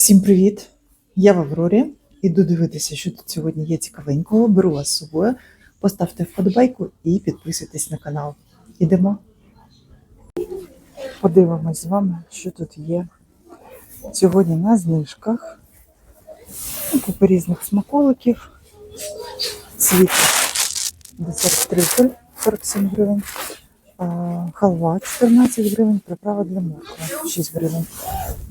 Всім привіт! Я в Аврорі. Іду дивитися, що тут сьогодні є цікавенького. Беру вас з собою. Поставте вподобайку і підписуйтесь на канал. Ідемо. Подивимось з вами, що тут є. Сьогодні на знижках. Ну, Купа різних смаколиків. Світ десерт трюфель 47 гривень. Халва 14 гривень, приправа для моркви 6 гривень.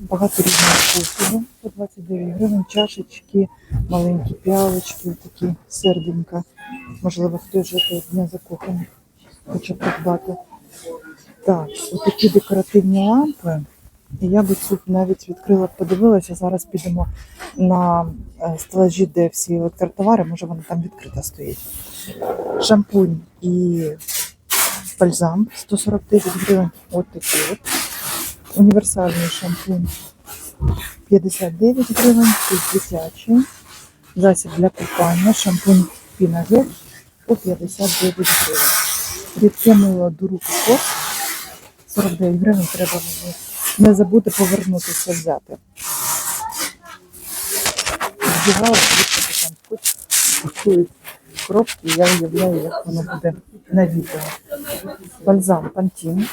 Багато різного посуду по 29 гривень, чашечки, маленькі піалочки, такі серденька. Можливо, хтось вже дня закоханий хоче придбати. Так, отакі декоративні лампи. І я би цю навіть відкрила, подивилася. Зараз підемо на е, стелажі, де всі електротовари, може вона там відкрита стоїть. Шампунь і бальзам 149 гривень. От такі от. Універсальний шампунь 59 гривень, тут дитячий. Засіб для купання, шампунь Пінагет по 59 гривень. Рідке мило до рук і 49 гривень треба не забути повернутися взяти. Здівала, що там хоч пакують коробки, я уявляю, як воно буде на відео. Бальзам Пантін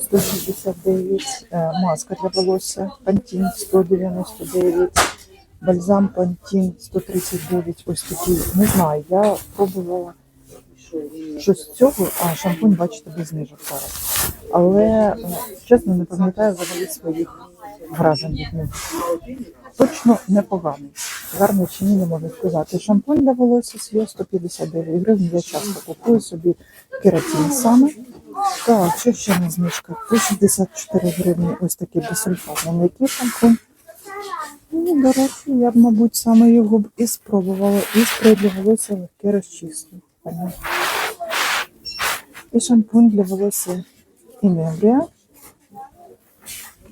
169, е, маска для волосся Пантін 199, бальзам Пантін 139, ось такий. Не знаю, я пробувала щось цього, а шампунь, бачите, без знижок зараз. Але, е, чесно, не пам'ятаю взагалі своїх вражень від них. Точно непоганий. Гарний чи ні, не можу сказати. Шампунь для волосся свій 159 гривень. Я часто купую собі кератин саме. Так, що ще на знижках? По 64 гривні ось такий безсульфатний м'який шампунь. Ну, до речі, я б, мабуть, саме його б і спробувала. І для волосся легке розчислення. І шампунь для волосся Інебрія.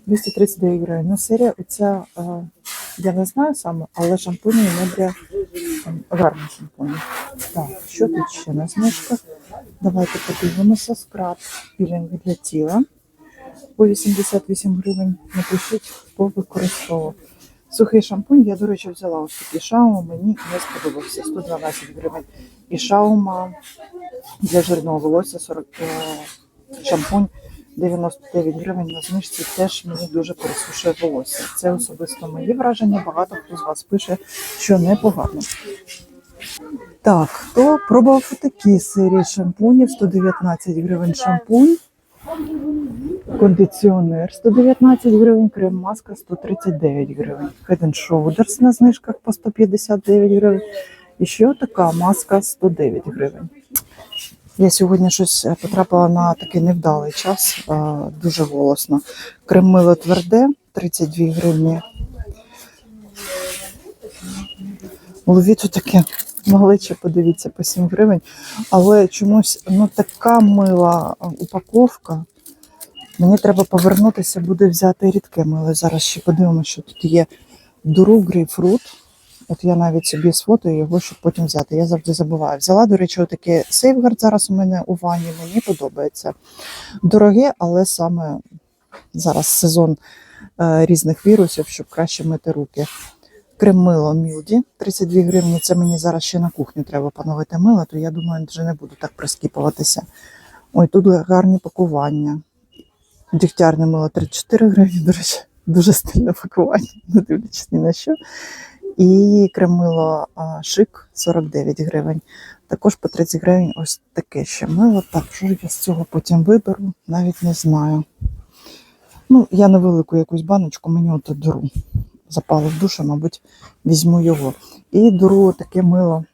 239 гривень. Ну, серія оця, е, я не знаю саме, але шампуні Інебрія там, гарні шампуні. Так, що тут ще на знижках? Давайте подивимося. Скраб пілінг для тіла. По 88 гривень. Напишіть, хто використовував. Сухий шампунь, я, до речі, взяла ось такий шаума, мені не сподобався. 112 гривень. І шаума для жирного волосся 40 е, шампунь 99 гривень на знижці теж мені дуже пересушує волосся. Це особисто мої враження. Багато хто з вас пише, що непогано. Так, хто пробував такі серії шампунів? 119 гривень шампунь, кондиціонер 119 гривень, крем-маска 139 гривень. Head and Shoulders на знижках по 159 гривень. І ще така маска 109 гривень. Я сьогодні щось е, потрапила на такий невдалий час, е, дуже голосно. Крем-мило тверде 32 гривні. Ловіто таке малече, подивіться, по 7 гривень. Але чомусь ну, така мила е, упаковка. Мені треба повернутися, буде взяти рідке мило. Зараз ще подивимося, що тут є дуру грейпфрут. От я навіть собі сфотою його, щоб потім взяти. Я завжди забуваю. Взяла, до речі, отаке сейфгард зараз у мене у ванні. Мені подобається. Дороге, але саме зараз сезон е, різних вірусів, щоб краще мити руки. Крем-мило Мілді 32 гривні. Це мені зараз ще на кухню треба поновити мило, то я думаю, вже не буду так прискіпуватися. Ой, тут гарні пакування. Дігтярне мило 34 гривні, до речі, дуже стильне пакування, не дивлячись ні на що. І кремило шик 49 гривень. Також по 30 гривень ось таке ще мило. Так, що я з цього потім виберу, навіть не знаю. Ну, я невелику якусь баночку, мені от дуру. Запало в душу, мабуть, візьму його. І дуру таке мило.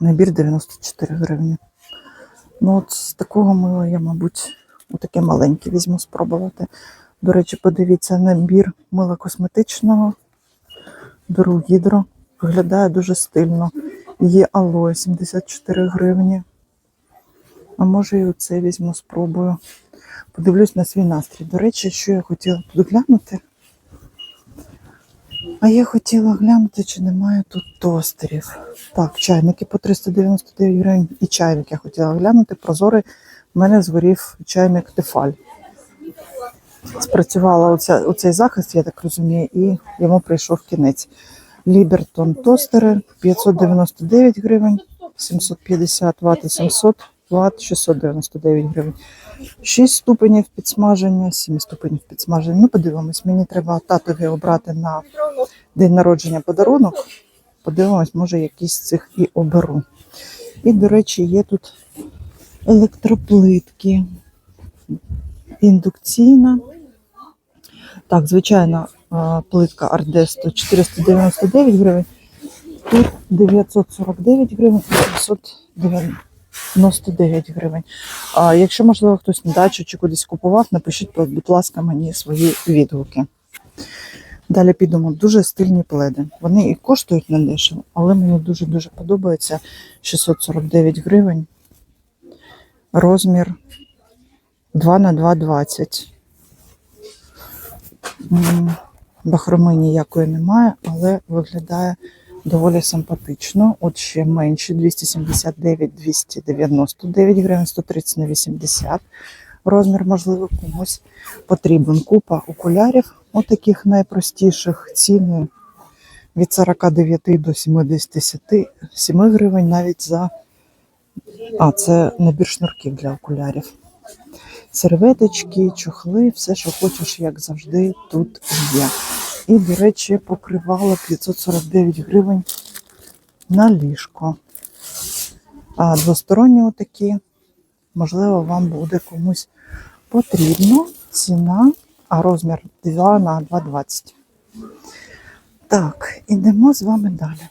Набір 94 гривні. Ну, от з такого мила я, мабуть, отаке маленьке візьму спробувати. До речі, подивіться, набір мила косметичного. Беру гідро, виглядає дуже стильно. Є алоє 74 гривні. А може і оце візьму, спробую. Подивлюсь на свій настрій. До речі, що я хотіла тут глянути. А я хотіла глянути, чи немає тут тостерів. Так, чайники по 399 гривень і чайник я хотіла глянути. Прозорий в мене згорів чайник Тефаль. спрацювала оця, оцей захист, я так розумію, і йому прийшов кінець. Лібертон тостери 599 гривень, 750 Вт і 700 плат 699 гривень. 6 ступенів підсмаження, 7 ступенів підсмаження. Ну, подивимось, мені треба татові обрати на день народження подарунок. Подивимось, може, якісь з цих і оберу. І, до речі, є тут електроплитки. Індукційна. Так, звичайна плитка Ардесто 499 гривень. Тут 949 гривень, 709 99 гривень. А Якщо, можливо, хтось на дачу чи кудись купував, напишіть, будь ласка, мені свої відгуки. Далі підемо дуже стильні пледи. Вони і коштують недешево, але мені дуже-дуже подобається 649 гривень. Розмір 2 на 220 Бахроми ніякої немає, але виглядає доволі симпатично. От ще менші 279, 299 гривень, 130 на 80. Розмір, можливо, комусь потрібен. Купа окулярів, отаких найпростіших. Ціни від 49 до 77 гривень навіть за. А, це набір шнурків для окулярів. Серветочки, чохли, все, що хочеш, як завжди, тут є. І, до речі, покривало 549 гривень на ліжко. А двосторонні отакі, можливо, вам буде комусь потрібно. Ціна, а розмір 2 на 2,20. Так, ідемо з вами далі.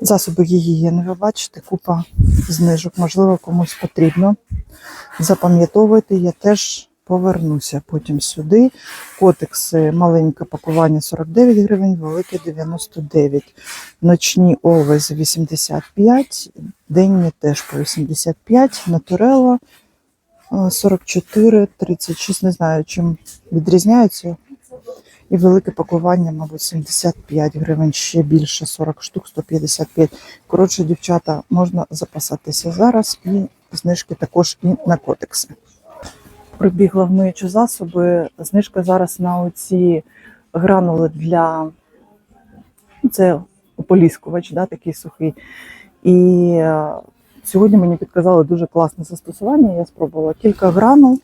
Засоби гігієни, ви бачите, купа знижок, можливо, комусь потрібно. Запам'ятовуйте, я теж повернуся потім сюди. Котекси, маленьке пакування 49 гривень, велике 99. Ночні овес 85, денні теж по 85, натурелла е, 44, 36, не знаю, чим відрізняються. І велике пакування, мабуть, 75 гривень, ще більше 40 штук, 155. Коротше, дівчата, можна запасатися зараз і знижки також і на котекси. Прибігла в миючі засоби. Знижка зараз на оці гранули для ну, це ополіскувач, да, такий сухий. І е, сьогодні мені підказали дуже класне застосування. Я спробувала кілька гранул.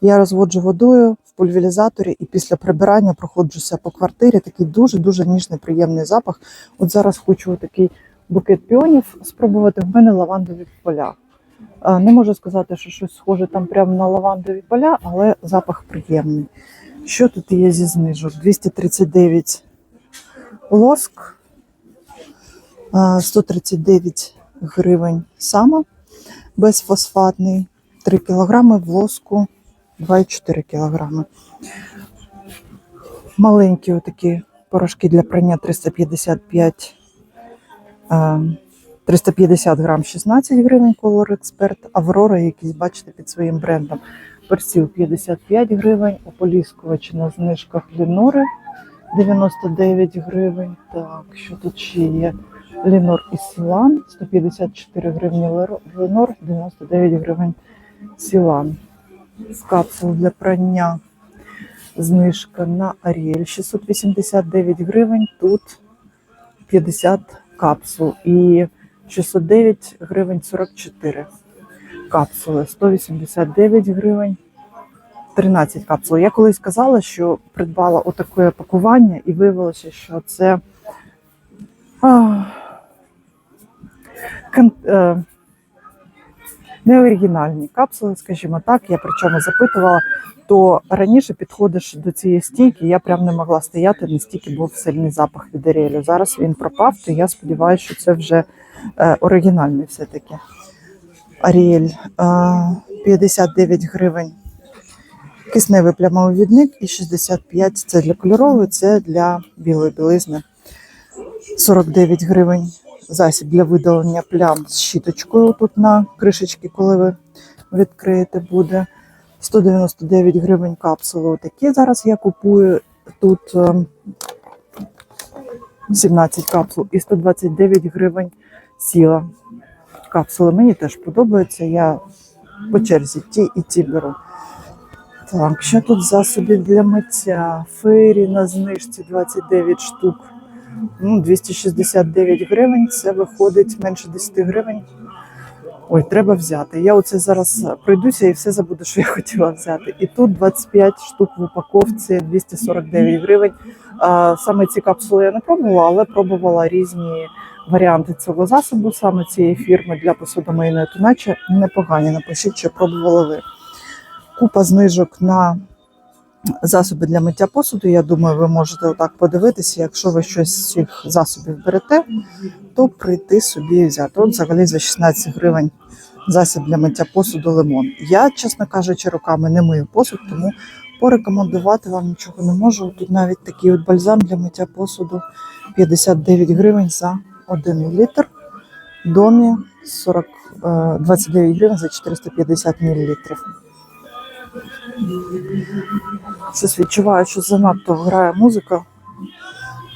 Я розводжу водою в пульверізаторі і після прибирання проходжуся по квартирі. Такий дуже-дуже ніжний, приємний запах. От зараз хочу такий букет піонів спробувати. В мене лавандові поля. Не можу сказати, що щось схоже там прямо на лавандові поля, але запах приємний. Що тут є зі знижок? 239 лоск, 139 гривень сама безфосфатний, 3 кг в лоску 2,4 кг. Маленькі отакі порошки для прання 355 а, 350 грам 16 гривень Color Expert, Аврора якийсь, бачите, під своїм брендом. Персил 55 гривень, ополіскувач на знижках Лінори 99 гривень. Так, що тут ще є? Лінор і Сілан 154 гривні Лінор, 99 гривень Сілан. Капсул для прання знижка на Аріель 689 гривень. Тут 50 капсул і 609 гривень 44 капсули, 189 гривень 13 капсул. Я колись казала, що придбала отаке пакування, і виявилося, що це а, кон, е, не оригінальні капсули, скажімо так. Я причому запитувала, то раніше підходиш до цієї стійки, я прям не могла стояти, настільки був сильний запах від Аріелю. Зараз він пропав, то я сподіваюся, що це вже е, оригінальний все-таки. Аріель е, 59 гривень. Кисневий плямовідник і 65 це для кольорової, це для білої білизни. 49 гривень засіб для видалення плям з щіточкою тут на кришечки, коли ви відкриєте, буде. 199 гривень капсули. Такі зараз я купую тут ем, 17 капсул і 129 гривень сіла. Капсули мені теж подобаються. Я по черзі ті і ті беру. Так, що тут засобів для миття? Фейрі на знижці 29 штук. Ну, 269 гривень. Це виходить менше 10 гривень. Ой, треба взяти. Я оце зараз пройдуся і все забуду, що я хотіла взяти. І тут 25 штук в упаковці, 249 гривень. А, саме ці капсули я не пробувала, але пробувала різні варіанти цього засобу, саме цієї фірми для посудомийної, то наче непогані. Напишіть, чи пробували ви. Купа знижок на засоби для миття посуду. Я думаю, ви можете отак подивитися. Якщо ви щось з цих засобів берете, то прийти собі і взяти. От взагалі за 16 гривень засіб для миття посуду лимон. Я, чесно кажучи, руками не мию посуд, тому порекомендувати вам нічого не можу. Тут навіть такий от бальзам для миття посуду 59 гривень за 1 літр. Домі 40, е, 29 гривень за 450 мл. Щось відчуваю, що занадто грає музика.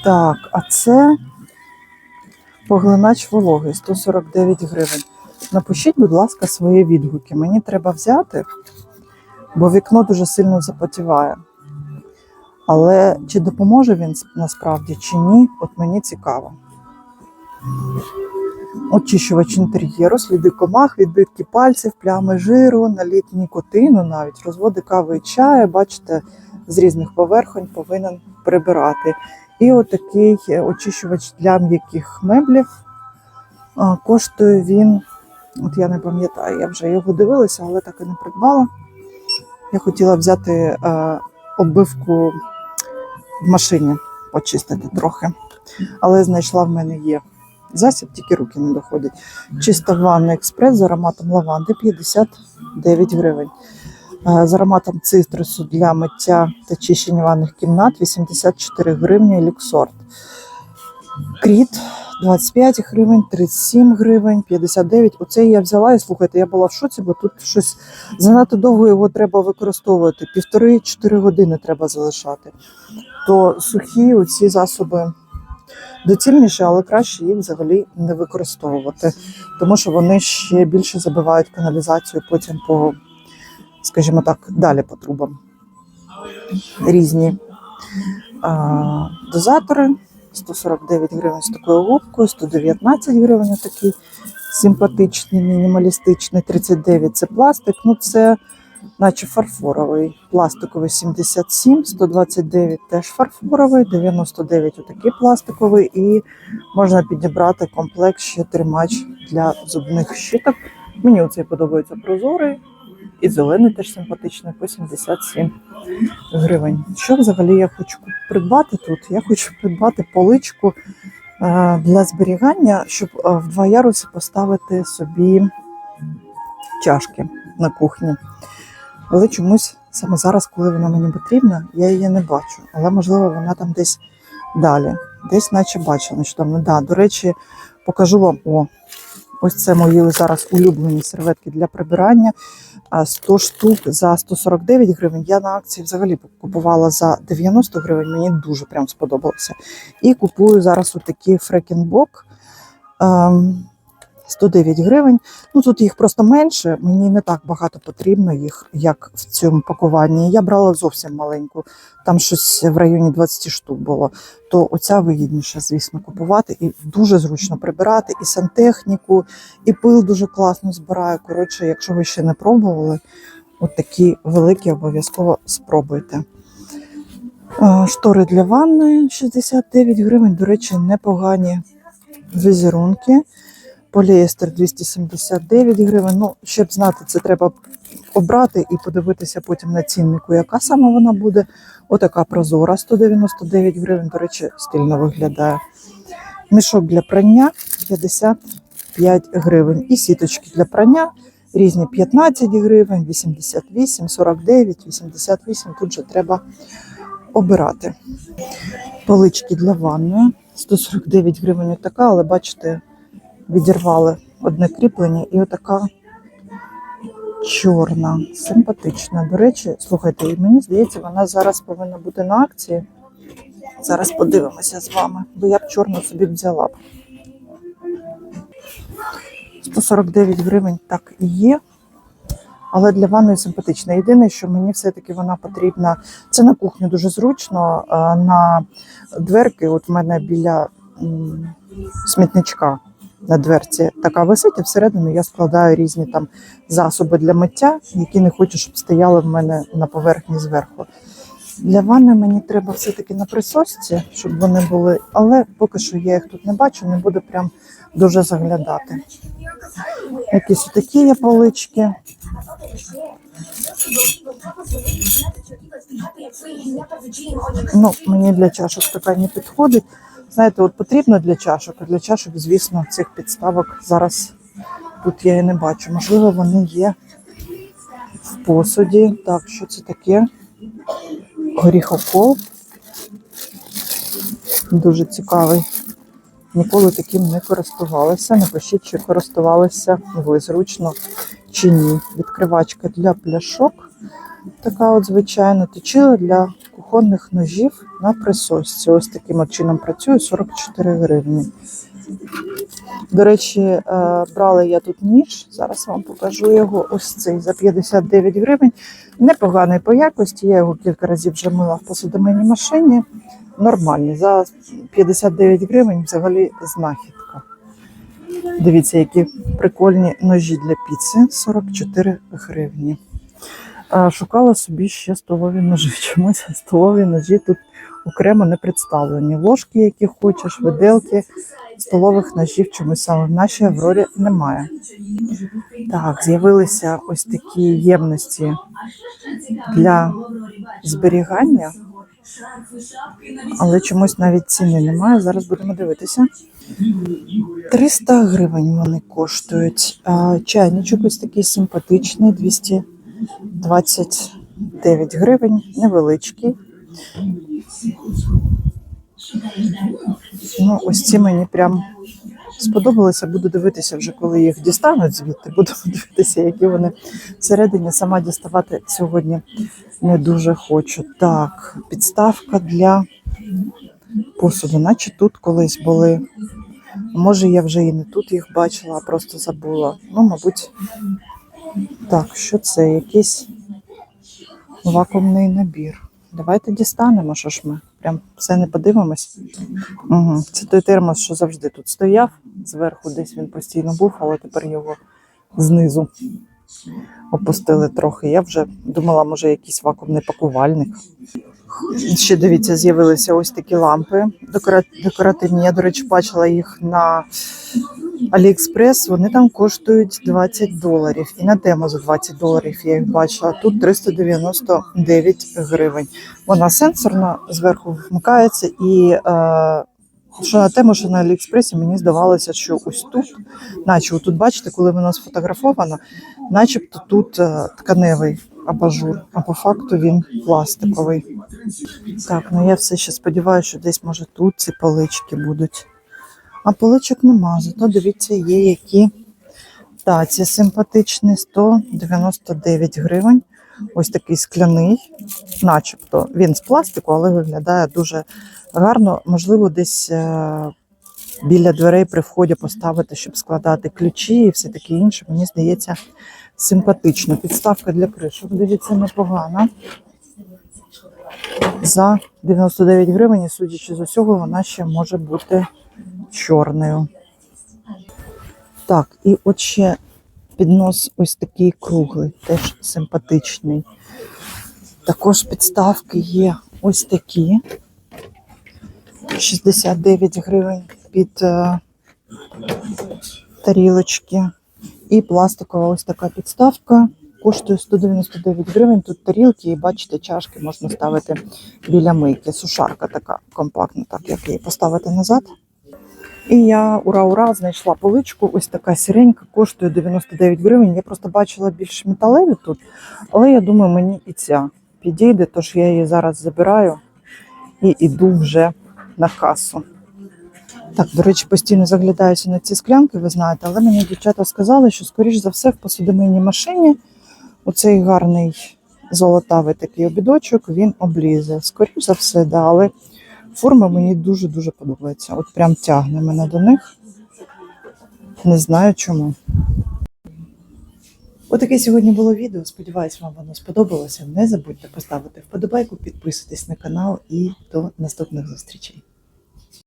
Так, а це поглинач вологи 149 гривень. Напишіть, будь ласка, свої відгуки. Мені треба взяти, бо вікно дуже сильно запотіває. Але чи допоможе він насправді, чи ні, от мені цікаво. Очищувач інтер'єру, сліди комах, відбитки пальців, плями жиру, наліт нікотину, навіть розводи кави і чаю, бачите, з різних поверхонь повинен прибирати. І отакий очищувач для м'яких меблів. Коштує він, от я не пам'ятаю, я вже його дивилася, але так і не придбала. Я хотіла взяти е, оббивку в машині, почистити трохи. Але знайшла в мене є засіб, тільки руки не доходять. Чиста ванна експрес з ароматом лаванди 59 гривень. Е, З ароматом цитрусу для миття та чищення ванних кімнат 84 гривні люксорт. Кріт 25 гривень, 37 гривень, 59. Оце я взяла і слухайте, я була в шоці, бо тут щось занадто довго його треба використовувати. Півтори-чотири години треба залишати. То сухі оці засоби доцільніше, але краще їх взагалі не використовувати, тому що вони ще більше забивають каналізацію потім по, скажімо так, далі по трубам. Різні а, дозатори. 149 гривень з такою губкою, 119 гривень такий симпатичний, мінімалістичний, 39 це пластик. Ну це наче фарфоровий. Пластиковий 77, 129 теж фарфоровий, 99 отакий пластиковий, і можна підібрати комплект ще тримач для зубних щиток. Мені оцей подобається прозорий. І зелений теж симпатичний по 77 гривень. Що взагалі я хочу придбати тут? Я хочу придбати поличку е, для зберігання, щоб е, в два яруси поставити собі чашки на кухні. Але чомусь саме зараз, коли вона мені потрібна, я її не бачу. Але можливо вона там десь далі, десь наче бачила нещодавно. Да, до речі, покажу вам о. Ось це мої зараз улюблені серветки для прибирання. 100 штук за 149 гривень. Я на акції взагалі купувала за 90 гривень. Мені дуже прям сподобалося. І купую зараз отакі фрекінбок. Ем, 109 гривень. Ну тут їх просто менше. Мені не так багато потрібно їх, як в цьому пакуванні. Я брала зовсім маленьку, там щось в районі 20 штук було. То оця вигідніше, звісно, купувати і дуже зручно прибирати, і сантехніку, і пил дуже класно збирає. Коротше, якщо ви ще не пробували, от такі великі обов'язково спробуйте. Штори для ванної 69 гривень. До речі, непогані візерунки. Поліестер 279 гривень. Ну, щоб знати, це треба обрати і подивитися потім на ціннику, яка саме вона буде. Отака прозора 199 гривень. До речі, стильно виглядає. Мішок для прання 55 гривень. І сіточки для прання різні 15 гривень, 88, 49, 88. Тут же треба обирати. Полички для ванної 149 гривень. Така, але бачите, відірвали одне кріплення і отака чорна, симпатична. До речі, слухайте, і мені здається, вона зараз повинна бути на акції. Зараз подивимося з вами, бо я б чорну собі взяла б. 149 гривень так і є. але для ванної симпатична. Єдине, що мені все-таки вона потрібна. Це на кухню дуже зручно. На дверки, от в мене біля смітничка на дверці така висить, і всередину я складаю різні там засоби для миття, які не хочу, щоб стояли в мене на поверхні зверху. Для ванни мені треба все-таки на присосці, щоб вони були, але поки що я їх тут не бачу, не буду прям дуже заглядати. Якісь такі є полички. Ну, мені для чашок така не підходить. Знаєте, от потрібно для чашок, а для чашок, звісно, цих підставок зараз тут я і не бачу. Можливо, вони є в посуді. Так, що це таке? Горіхокол. Дуже цікавий. Ніколи таким не користувалася. Напишіть, чи користувалися ви зручно чи ні. Відкривачка для пляшок. Така от звичайна точила для кухонних ножів на присосці. Ось таким от чином працює 44 гривні. До речі, е, брала я тут ніж. Зараз вам покажу його. Ось цей за 59 гривень. Непоганий по якості. Я його кілька разів вже мила в посудомийній машині. Нормальний. За 59 гривень взагалі знахідка. Дивіться, які прикольні ножі для піци 44 гривні. Шукала собі ще столові ножі. Чомусь столові ножі тут окремо не представлені. Ложки, які хочеш, виделки, столових ножів чомусь саме в нашій Аврорі немає. Так, з'явилися ось такі ємності для зберігання, але чомусь навіть ціни немає. Зараз будемо дивитися. 300 гривень вони коштують. Чайничок ось такий симпатичний, 229 гривень, невеличкий. Ну, ось ці мені прям сподобалися. Буду дивитися вже, коли їх дістануть звідти. Буду дивитися, які вони всередині. Сама діставати сьогодні не дуже хочу. Так, підставка для посуду, наче тут колись були. Може, я вже і не тут їх бачила, а просто забула. Ну, мабуть, так, що це? Якийсь вакуумний набір. Давайте дістанемо, що ж ми. Прям все не подивимось. Угу. Це той термос, що завжди тут стояв. Зверху десь він постійно був, але тепер його знизу опустили трохи. Я вже думала, може, якийсь вакуумний пакувальник. Ще дивіться, з'явилися ось такі лампи декоративні. Я, до речі, бачила їх на Аліекспрес. Вони там коштують 20 доларів. І на тему за 20 доларів я їх бачила. Тут 399 гривень. Вона сенсорна, зверху вмикається і. Е, що на тему, що на Аліекспресі мені здавалося, що ось тут, наче тут бачите, коли воно сфотографовано, начебто тут е, тканевий абажур, а по факту він пластиковий. Так, ну я все ще сподіваюся, що десь може тут ці полички будуть. А поличок нема, зато дивіться, є які таці симпатичні 199 гривень. Ось такий скляний, начебто він з пластику, але виглядає дуже гарно. Можливо, десь е, біля дверей при вході поставити, щоб складати ключі і все таке інше. Мені здається, симпатично. Підставка для кришок, дивіться, непогана. За 99 гривень, судячи з усього, вона ще може бути чорною. Так, і от ще піднос ось такий круглий, теж симпатичний. Також підставки є ось такі. 69 гривень під е, тарілочки. І пластикова ось така підставка. Коштує 199 гривень. Тут тарілки, і бачите, чашки можна ставити біля мийки. Сушарка така компактна, так як її поставити назад. І я ура-ура знайшла поличку. Ось така сіренька, коштує 99 гривень. Я просто бачила більш металеві тут, але я думаю, мені і ця підійде, тож я її зараз забираю і йду вже на касу. Так, до речі, постійно заглядаюся на ці склянки, ви знаєте, але мені дівчата сказали, що, скоріш за все, в посудомийній машині оцей гарний золотавий такий обідочок, він облізе. Скоріш за все, да, але форма мені дуже-дуже подобається. От прям тягне мене до них. Не знаю чому. Отаке сьогодні було відео. Сподіваюсь, вам воно сподобалося. Не забудьте поставити вподобайку, підписуйтесь на канал і до наступних зустрічей.